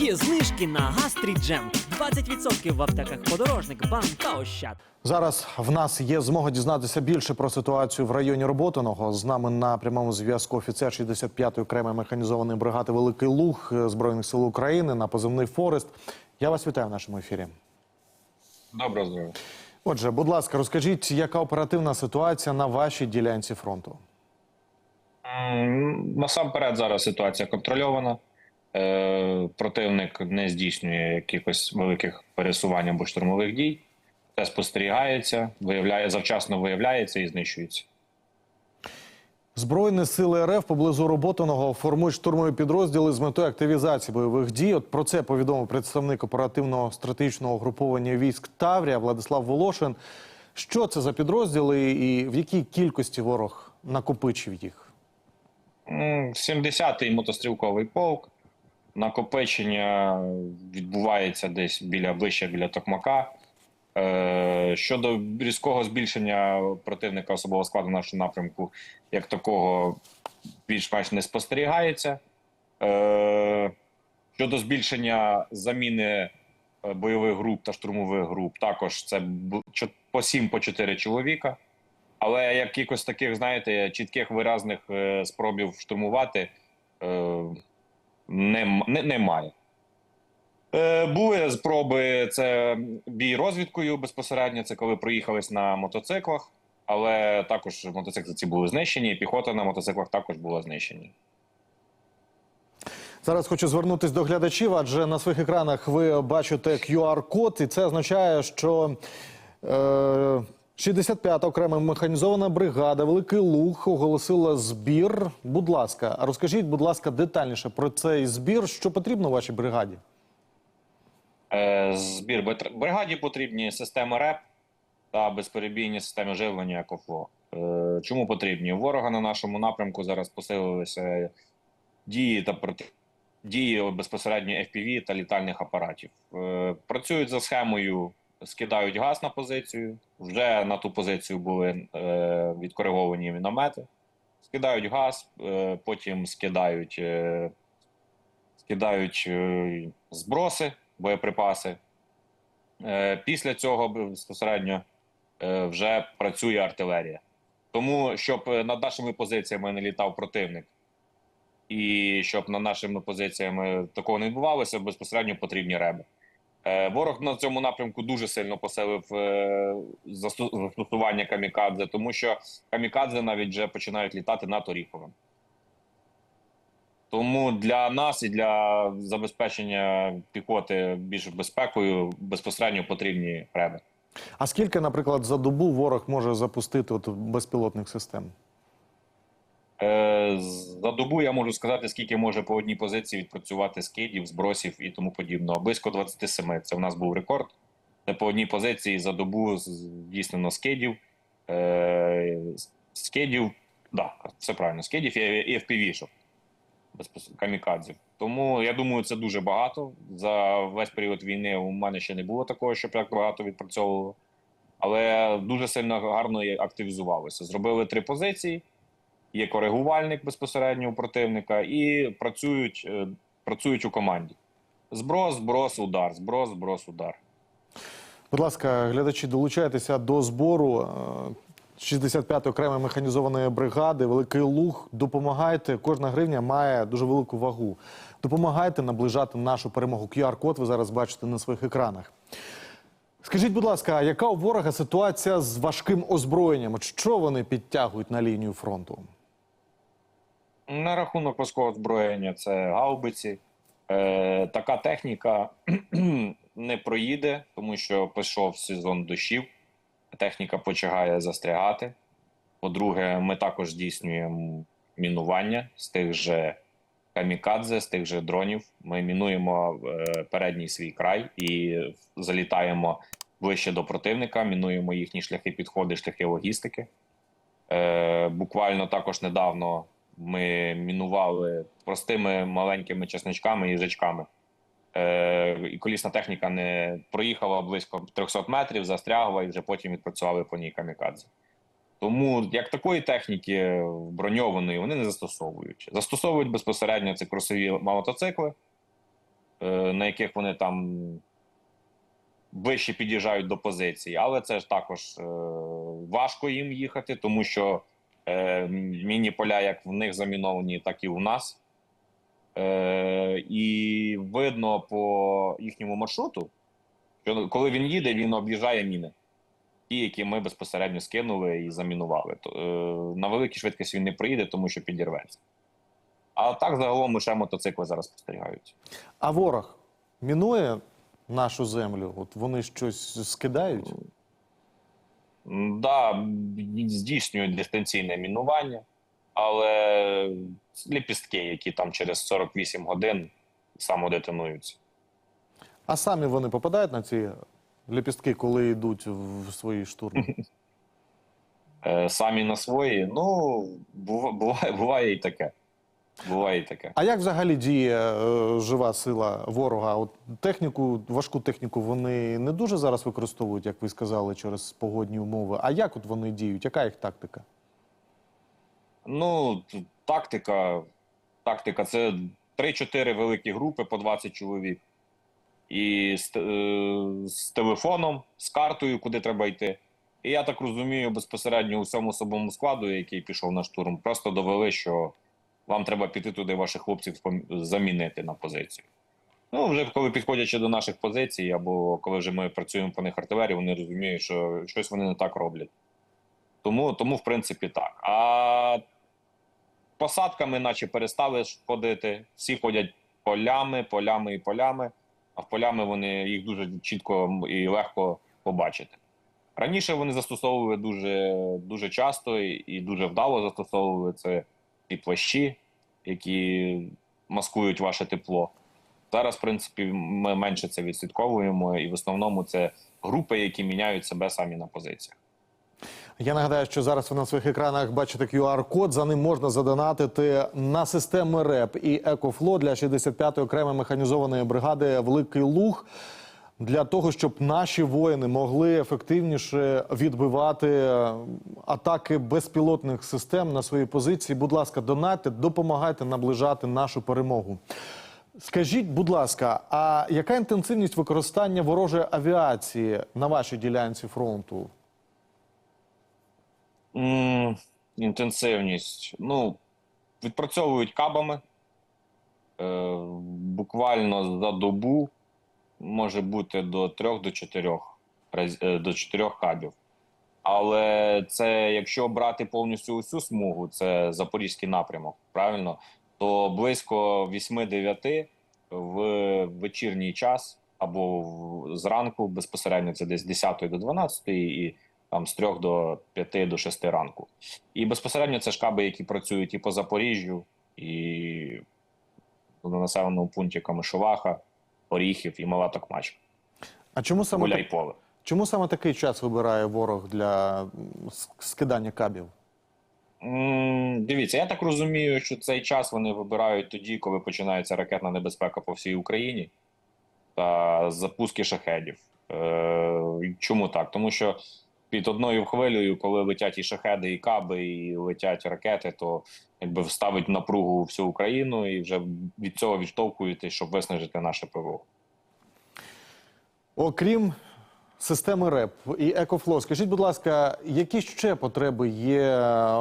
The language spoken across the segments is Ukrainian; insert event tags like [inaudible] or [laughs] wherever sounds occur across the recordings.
Є знижки на гастріджем. 20% в аптеках подорожник, бам та ощад. Зараз в нас є змога дізнатися більше про ситуацію в районі Роботиного. З нами на прямому зв'язку офіцер 65-ї окремої механізованої бригади Великий Луг Збройних сил України на позивний Форест. Я вас вітаю в нашому ефірі. Доброго здоров'я. Отже, будь ласка, розкажіть, яка оперативна ситуація на вашій ділянці фронту? Насамперед зараз ситуація контрольована. Е, противник не здійснює якихось великих пересувань або штурмових дій. Це спостерігається, виявляє, завчасно виявляється і знищується. Збройні сили РФ поблизу Роботиного формують штурмові підрозділи з метою активізації бойових дій. От про це повідомив представник оперативного стратегічного угруповання військ Таврія Владислав Волошин. Що це за підрозділи і в якій кількості ворог накопичив їх? М, 70-й мотострілковий полк. Накопичення відбувається десь біля ближче біля Токмака. Е, щодо різкого збільшення противника особового складу нашого напрямку, як такого більш-менш не спостерігається. Е, щодо збільшення заміни е, бойових груп та штурмових груп, також це по 7 по 4 чоловіка. Але якихось таких, знаєте, чітких виразних спробів штурмувати е, нем, не, немає. Е, були спроби це бій розвідкою безпосередньо, це коли проїхались на мотоциклах, але також мотоцикли ці були знищені, і піхота на мотоциклах також була знищені. Зараз хочу звернутися до глядачів, адже на своїх екранах ви бачите QR-код, і це означає, що е, 65-та окрема механізована бригада Великий Луг оголосила збір. Будь ласка, розкажіть, будь ласка, детальніше про цей збір, що потрібно вашій бригаді. Е, збір бригаді потрібні системи РЕП та безперебійні системи живлення КОФО. Е, чому потрібні? Ворога на нашому напрямку зараз посилилися дії та проти дії безпосередньо FPV та літальних апаратів. Е, працюють за схемою, скидають газ на позицію. Вже на ту позицію були е, відкориговані міномети. Скидають газ, е, потім скидають, е, скидають е, зброси, боєприпаси. Е, Після цього безпосередньо е, вже працює артилерія. Тому, щоб е, над нашими позиціями не літав противник, і щоб над нашими позиціями такого не відбувалося, безпосередньо потрібні реби. Е, Ворог на цьому напрямку дуже сильно посилив е, застосування камікадзе, тому що камікадзе навіть вже починають літати над Оріховим. Тому для нас і для забезпечення піхоти більш безпекою безпосередньо потрібні реби. А скільки, наприклад, за добу ворог може запустити от безпілотних систем? Е, За добу я можу сказати, скільки може по одній позиції відпрацювати скидів, збросів і тому подібного. Близько 27. Це в нас був рекорд. Це по одній позиції за добу здійснено скидів. Е, Скидів, да, все правильно, скидів і FPV-шок. камікадзів. Тому я думаю, це дуже багато. За весь період війни у мене ще не було такого, щоб так багато відпрацьовувало. Але дуже сильно гарно активізувалося. Зробили три позиції є коригувальник безпосередньо у противника, і працюють, е, працюють у команді. Зброс, зброс, удар, зброс, зброс, удар. Будь ласка, глядачі, долучайтеся до збору е, 65-ї окремої механізованої бригади Великий Луг. Допомагайте. Кожна гривня має дуже велику вагу. Допомагайте наближати нашу перемогу. QR-код ви зараз бачите на своїх екранах. Скажіть, будь ласка, яка у ворога ситуація з важким озброєнням? Що вони підтягують на лінію фронту? На рахунок важкого озброєння це гаубиці. Е, така техніка [clears throat] не проїде, тому що пішов сезон дощів. Техніка починає застрягати. По-друге, ми також здійснюємо мінування з тих же камікадзе, з тих же дронів. Ми мінуємо е, передній свій край і залітаємо ближче до противника, мінуємо їхні шляхи підходи, шляхи логістики. Е, буквально також недавно ми мінували простими маленькими часничками і їжачками. Е, і колісна техніка не проїхала близько 300 метрів, застрягла і вже потім відпрацювали по ній камікадзе. Тому як такої техніки броньованої вони не застосовують. Застосовують безпосередньо це кросові мотоцикли, е, на яких вони там вище під'їжджають до позиції. Але це ж також е, важко їм їхати, тому що міні-поля як в них заміновані, так і у нас. Е, і видно по їхньому маршруту, що коли він їде, він об'їжджає міни. Ті, які ми безпосередньо скинули і замінували. Е, на великій швидкості він не приїде, тому що підірветься. А так загалом лише мотоцикли зараз спостерігаються. А ворог мінує нашу землю? От вони щось скидають? Да, здійснюють дистанційне мінування, але ліпістки, які там через 48 годин самодетонуються. А самі вони попадають на ці ліпістки, коли йдуть в свої штурми? [laughs] Е, Самі на свої, ну, буває, буває і таке. Буває і таке. А як взагалі діє е, жива сила ворога? От техніку, важку техніку вони не дуже зараз використовують, як ви сказали, через погодні умови. А як от вони діють? Яка їх тактика? Ну, т- тактика. Тактика це 3-4 великі групи по 20 чоловік. І з, те- е, з телефоном, з картою, куди треба йти. І я так розумію, безпосередньо усьому особовому складу, який пішов на штурм, просто довели, що вам треба піти туди ваших хлопців замінити на позицію. Ну, вже коли підходячи до наших позицій, або коли вже ми працюємо по них артилерії, вони розуміють, що щось вони не так роблять. Тому, тому в принципі, так. А посадками, наче перестали ходити. Всі ходять полями, полями і полями, а в полями вони їх дуже чітко і легко побачити. Раніше вони застосовували дуже, дуже часто і, дуже вдало застосовували це і плащі, які маскують ваше тепло. Зараз, в принципі, ми менше це відслідковуємо, і в основному це групи, які міняють себе самі на позиціях. Я нагадаю, що зараз ви на своїх екранах бачите QR-код. За ним можна задонатити на системи РЕП і Екофло для 65-ї окремої механізованої бригади Великий Луг. Для того щоб наші воїни могли ефективніше відбивати атаки безпілотних систем на свої позиції. Будь ласка, донатьте, допомагайте наближати нашу перемогу. Скажіть, будь ласка, а яка інтенсивність використання ворожої авіації на вашій ділянці фронту? М, Інтенсивність. Ну, відпрацьовують кабами. Е, буквально за добу може бути до 3 до 4, раз- е, до 4 кабів. Але це якщо брати повністю усю смугу, це запорізький напрямок, правильно, то близько 8-9 в вечірній час або зранку безпосередньо це десь з 10 до 12 і там з 3 до 5 до 6 ранку. І безпосередньо це шкаби, які працюють і по Запоріжжю, і на населеному пункті Камишуваха, Оріхів і Мала Токмачка. А чому саме так? Гуляйполе. Чому саме такий час вибирає ворог для скидання кабів? Дивіться, я так розумію, що цей час вони вибирають тоді, коли починається ракетна небезпека по всій Україні та запуски шахедів. Е, чому так? Тому що під одною хвилею, коли летять і шахеди, і каби, і летять ракети, то якби вставить напругу всю Україну і вже від цього відштовхуєтесь, щоб виснажити наше ПВО. Окрім системи РЕП і Екофло, скажіть, будь ласка, які ще потреби є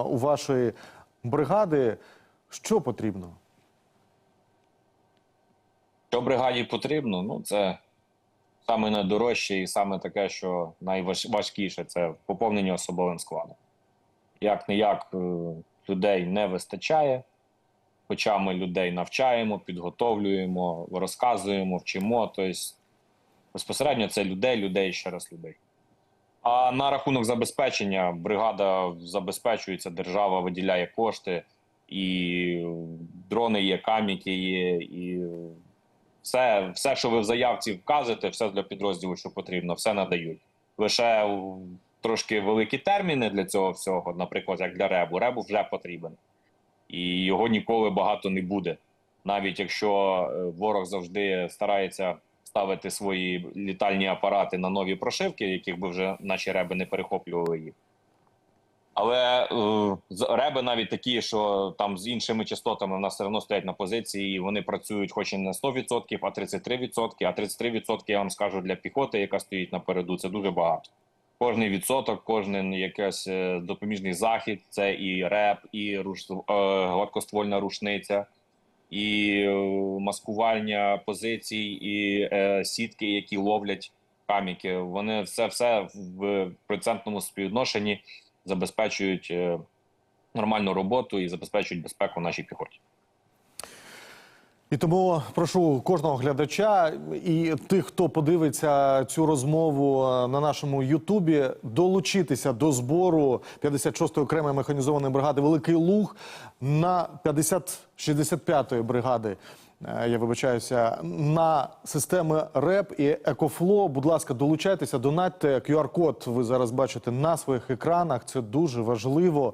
у вашої бригади? Що потрібно? Що бригаді потрібно? Ну, це саме найдорожче і саме таке, що найважкіше це поповнення особовим складом. Як не як людей не вистачає, хоча ми людей навчаємо, підготовлюємо, розказуємо, вчимо. Тобто безпосередньо це людей, людей ще раз людей. А на рахунок забезпечення бригада забезпечується, держава виділяє кошти, і дрони є, каміки є, і все, все, що ви в заявці вказуєте, все для підрозділу, що потрібно, все надають. Лише трошки великі терміни для цього всього, наприклад, як для ребу. Ребу вже потрібен. І його ніколи багато не буде. Навіть якщо е, ворог завжди старається ставити свої літальні апарати на нові прошивки, яких би вже наші реби не перехоплювали їх. Але е, реби навіть такі, що там з іншими частотами в нас все одно стоять на позиції, і вони працюють хоч і не 100%, а 33%. А 33% я вам скажу для піхоти, яка стоїть напереду, це дуже багато. Кожний відсоток, кожен якийсь е, допоміжний захід, це і реп, і руш, е, гладкоствольна рушниця, і е, маскування позицій, і е, сітки, які ловлять каміки. Вони все, все в процентному співвідношенні забезпечують е, нормальну роботу і забезпечують безпеку нашій піхоті. І тому прошу кожного глядача і тих, хто подивиться цю розмову е, на нашому Ютубі, долучитися до збору 56-ї окремої механізованої бригади Великий Луг на 50 65-ї бригади. е, Я вибачаюся на системи РЕП і Екофло. Будь ласка, долучайтеся, донатьте. QR-код ви зараз бачите на своїх екранах. Це дуже важливо.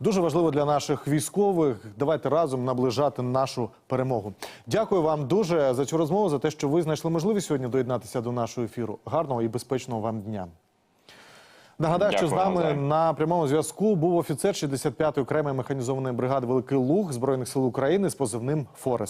Дуже важливо для наших військових. Давайте разом наближати нашу перемогу. Дякую вам дуже за цю розмову, за те, що ви знайшли можливість сьогодні доєднатися до нашого ефіру. Гарного і безпечного вам дня. Нагадаю, що з нами навзаєм. на прямому зв'язку був офіцер 65-ї окремої механізованої бригади Великий Луг Збройних сил України з позивним Форест.